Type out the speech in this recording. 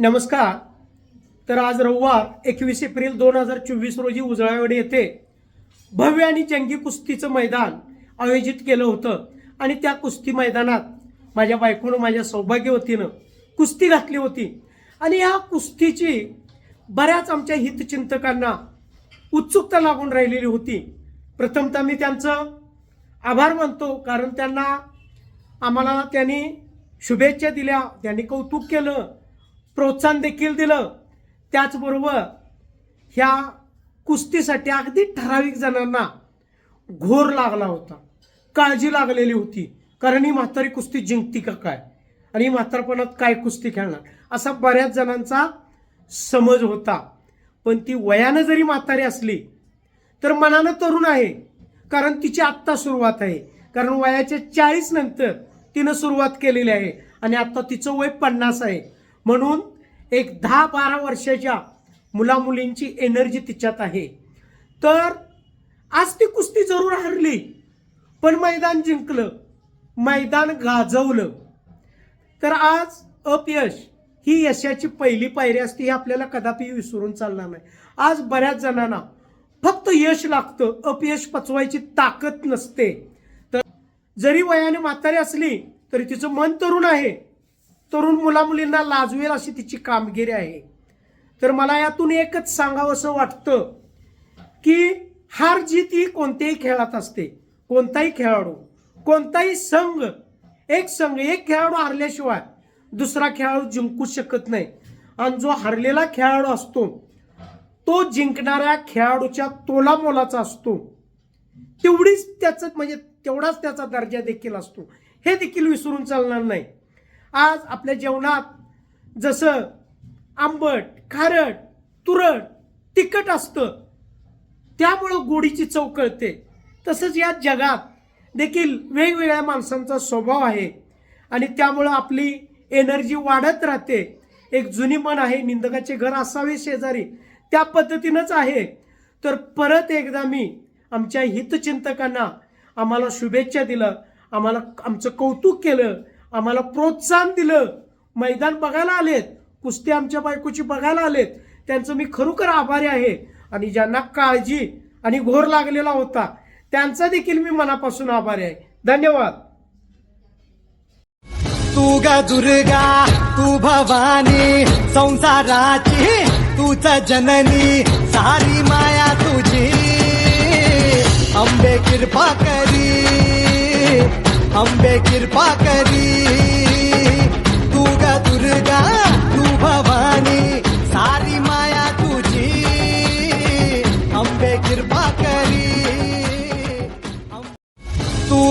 नमस्कार. तर आज रविवार एकवीस एप्रिल दोन हजार चोवीस रोजी उजळावाडी येथे भव्य आणि जंगी कुस्तीचं मैदान आयोजित केलं होतं. आणि त्या कुस्ती मैदानात माझ्या बायकोनं माझ्या सौभाग्यवतीनं कुस्ती घातली होती. आणि या कुस्तीची बऱ्याच आमच्या हितचिंतकांना उत्सुकता लागून राहिलेली होती. प्रथमतः मी त्यांचं आभार मानतो कारण त्यांना आम्हाला त्यांनी शुभेच्छा दिल्या त्यांनी कौतुक केलं. प्रोत्साहन देखील दिलं. त्याचबरोबर ह्या कुस्तीसाठी अगदी ठराविक जणांना घोर लागला होता. काळजी लागलेली होती. कारण ही म्हातारी कुस्ती जिंकती का काय? आणि ही म्हातारपणात काय कुस्ती खेळणार? असा बऱ्याच जणांचा समज होता. पण ती वयानं जरी म्हातारी असली तर मनानं तरुण आहे. कारण तिची आत्ता सुरुवात आहे. कारण वयाच्या चाळीस नंतर तिनं सुरुवात केलेली आहे. आणि आत्ता तिचं वय पन्नास आहे. म्हणून एक दहा बारा वर्षाच्या मुलामुलींची एनर्जी तिच्यात आहे. तर आज ती कुस्ती जरूर हरली पण मैदान जिंकलं मैदान गाजवलं. तर आज अपयश ही यशाची पहिली पायरी असते ही आपल्याला कदापि विसरून चालणार नाही. आज बऱ्याच जणांना फक्त यश लागतं अपयश पचवायची ताकद नसते. तर जरी वयाने म्हातारी असली तरी तिचं मन तरुण आहे. तरुण मुलामुलींना लाजवेल अशी तिची कामगिरी आहे. तर मला यातून एकच सांगावं असं वाटतं की हार जीत ही कोणत्याही खेळात असते. कोणताही खेळाडू कोणताही संघ एक संघ एक खेळाडू हारल्याशिवाय दुसरा खेळाडू जिंकू शकत नाही. आणि जो हरलेला खेळाडू असतो तो जिंकणाऱ्या खेळाडूच्या तोला मोलाचा असतो. तेवढीच त्याचं म्हणजे तेवढाच त्याचा दर्जा देखील असतो. हे देखील विसरून चालणार नाही. आज आपल्या जेवणात जसं आंबट खारट तुरट तिखट असतं त्यामुळं गोडीची चव कळते. तसंच या जगात देखील वेगवेगळ्या माणसांचा स्वभाव आहे आणि त्यामुळं आपली एनर्जी वाढत राहते. एक जुनी मन आहे निंदकाचे घर असावे शेजारी त्या पद्धतीनंच आहे. तर परत एकदा मी आमच्या हितचिंतकांना आम्हाला शुभेच्छा दिलं आम्हाला आमचं कौतुक केलं आम्हाला प्रोत्साहन दिलं. मैदान बघायला आलेत. कुस्ती आमच्या बायकोची बघायला आलेत. त्यांचं मी खरोखर आभारी आहे. आणि ज्यांना काळजी आणि घोर लागलेला होता त्यांचा देखील मी मनापासून आभारी आहे. धन्यवाद. तू गा दुर्गा तू भवानी संसाराची तूच जननी सारी माया तुझी. अंबे कृपा करी अंबे कृपा करी.